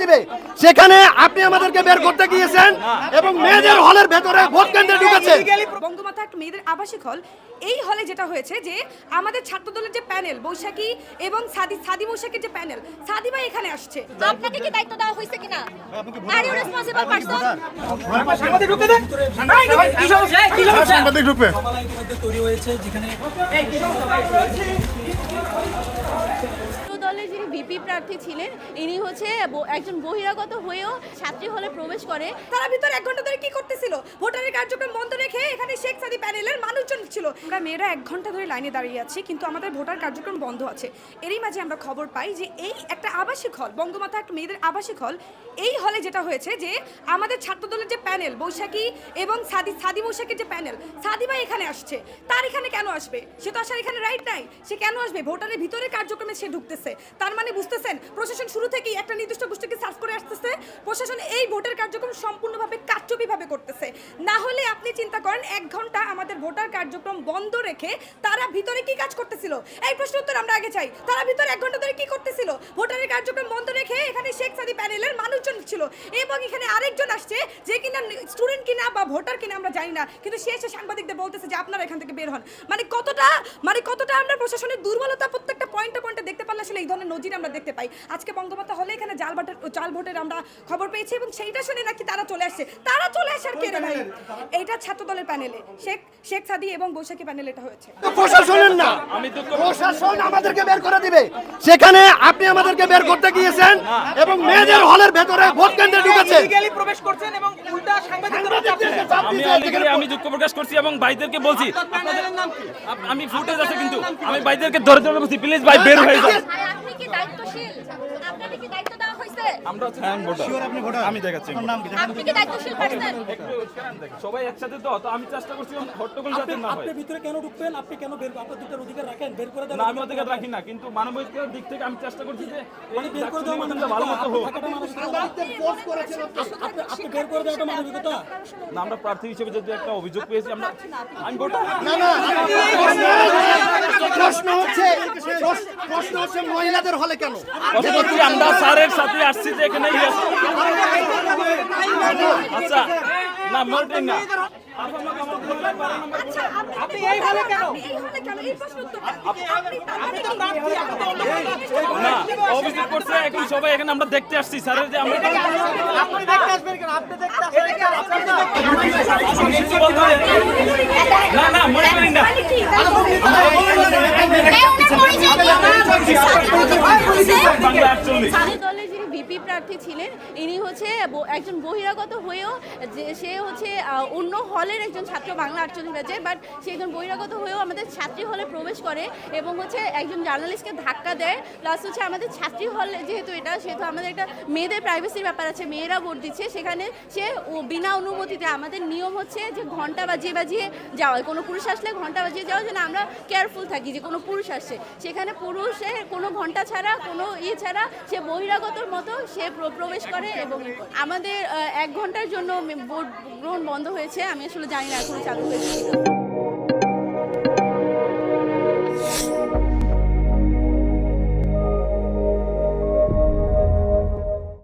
দিবে। সেখানে আপনি আমাদেরকে বের করতে গিয়েছেন এবং মেয়েদের হলের ভেতরে ভোট কেন্দ্রে ঢুকেছে। বঙ্গমাতা একটা মেয়েদের আবাসিক হল। এই হলে যেটা হয়েছে যে আমাদের ছাত্রদলের যে প্যানেল বৈশাখী এবং সাদি সাদি বৈশাখীর যে প্যানেল সাদি ভাই এখানে আসছে। আপনাকে কি দায়িত্ব দেওয়া হয়েছে কিনা? আর ইউ রেসপন্সিবল পারসন সাংবাদিক ঢুকবে। ইতিমধ্যে তৈরি হয়েছে যেখানে দলের যিনি ভিপি প্রার্থী ছিলেন। ইনি হচ্ছে একজন বহিরাগত হয়েও ছাত্রী হলে প্রবেশ করে। তারা ভিতরে এক ঘণ্টা ধরে কি করতেছিল? ভোটারের কার্যক্রম বন্ধ রেখে এখানে শেখ সাদি প্যানেলের মানুষজন ছিল। আমরা মেয়েরা এক ঘণ্টা ধরে লাইনে দাঁড়িয়ে আছি, কিন্তু আমাদের ভোটার কার্যক্রম বন্ধ আছে। এরই মাঝে আমরা খবর পাই যে এই একটা আবাসিক হল, বঙ্গমাতা একটা মেয়েদের আবাসিক হল, এই হলে যেটা হয়েছে যে আমাদের ছাত্রদলের যে প্যানেল, বৈশাখী এবং সাদি সাদি বৈশাখীর যে প্যানেল, সাদি ভাই এখানে আসছে। তার এখানে কেন আসবে? সে তো আসার এখানে রাইট নাই। সে কেন আসবে? ভোটারের ভিতরে কার্যক্রমে সে ঢুকতেছে। তার মানে বুঝতেছেন? প্রশাসন শুরু থেকেই একটা নির্দিষ্ট গোষ্ঠীকে সার্চ করে আসতেছে। প্রশাসন এই ভোটের কার্যক্রম সম্পূর্ণভাবে না হলে আপনি চিন্তা করেন এক ঘণ্টা আমাদের ভোটার কার্যক্রম বন্ধ রেখে তারা ভিতরে কি কাজ করতেছিল? এই প্রশ্ন উত্তর আমরা আগে চাই। তারা ভিতরে এক ঘণ্টা ধরে কি করতেছিল? ভোটারের কার্যক্রম বন্ধ রেখে এখানে শেখ সাদি প্যানেলের মানুষজন ছিল এবং এখানে আরেকজন আসছে যে কিনা স্টুডেন্ট কিনা বা ভোটার কিনা আমরা জানি না কিন্তু সে এসে সাংবাদিকদের বলতেছে যে আপনারা এখান থেকে বের হন। মানে কতটা মানে কতটা আমরা প্রশাসনের দুর্বলতা প্রত্যেকটা পয়েন্টে পয়েন্টে দেখতে পারলে আসলে এই ধরনের নজির আমরা দেখতে পাই। আজকে বঙ্গমাতা হলে এখানে জাল ভোটের জাল ভোটের আমরা খবর পেয়েছি এবং সেইটা শুনে নাকি তারা চলে আসছে। তারা চলে আসার কে রে ভাই? এইটা ছাত্র দলের প্যানেলে শেখ শেখ সাদি এবং বৈশাখী প্যানেল এটা হয়েছে। প্রশাসনের না। প্রশাসন আমাদেরকে বের করে দিবে। সেখানে আপনি আমাদেরকে বের করতে গিয়েছেন এবং মেয়েদের হলের ভেতরে ভোট কেন্দ্রে ঢুকেছে। ইলিগালি প্রবেশ করছেন এবং উল্টা সাংবাদিকদের চাপ আমি দুঃখ প্রকাশ করছি এবং ভাইদেরকে বলছি। আপনাদের আমি ফুটেজ আছে কিন্তু। আমি ভাইদেরকে ধরে ধরে বলছি প্লিজ ভাই বের হয়ে যান ভাই আপনি কি দায়িত্বশীল আপনাকে কি আমরা হচ্ছে হ্যাঁ ভোটার আমি দেখাচ্ছি আপনি কি দায়িত্বশীল পারসন সবাই একসাথে তো তো আমি চেষ্টা করছি হট্টগোল যাতে না হয় আপনি ভিতরে কেন ঢুকবেন আপনি কেন বের আপনার দুটার অধিকার রাখেন বের করে দেন না আমি ওদেরকে রাখি না কিন্তু মানবিকের দিক থেকে আমি চেষ্টা করছি যে মানে বের করে দেওয়া মানে ভালো মতো হোক আপনি আপনি বের করে দেওয়াটা মানবিকতা না আমরা প্রার্থী হিসেবে যদি একটা অভিযোগ পেয়েছি আমরা আমি ভোটার প্রশ্ন হচ্ছে প্রশ্ন- প্রশ্ন হচ্ছে মহিলাদের হলে কেন আমরা স্যারের সাথে আসছি যে এখানে ইয়ে আচ্ছা না মোটেই না আচ্ছা সবাই এখানে আমরা দেখতে আসছি স্যারের যে আমরা? না না মনে করি না বাংলা আটচল্লিশ সাদি দলের যিনি ভিপি প্রার্থী ছিলেন ইনি হচ্ছে একজন বহিরাগত হয়েও যে, সে হচ্ছে অন্য হলের একজন ছাত্র বাংলা আটচল্লিশ ব্যাচের বাট সে একজন বহিরাগত হয়েও আমাদের ছাত্রী হলে প্রবেশ করে এবং হচ্ছে একজন জার্নালিস্টকে ধাক্কা দেয় প্লাস হচ্ছে আমাদের ছাত্রী হল যেহেতু এটা, সেহেতু আমাদের একটা মেয়েদের প্রাইভেসির ব্যাপার আছে, মেয়েরা ভোট দিচ্ছে, সেখানে সে বিনা অনুমতিতে আমাদের নিয়ম হচ্ছে যে ঘণ্টা বাজিয়ে বাজিয়ে যাওয়া কোনো পুরুষ আসলে ঘণ্টা বাজিয়ে যাওয়া যেন আমরা কেয়ারফুল থাকি যে কোনো পুরুষ আসছে সেখানে পুরুষের কোনো ঘণ্টা ছাড়া, কোনো ইয়ে ছাড়া সে বহিরাগতর মতো সে প্রবেশ করে এবং। আমাদের এক ঘণ্টার জন্য ভোট গ্রহণ বন্ধ হয়েছে আমি আসলে জানি না এখনও চালু হয়েছে।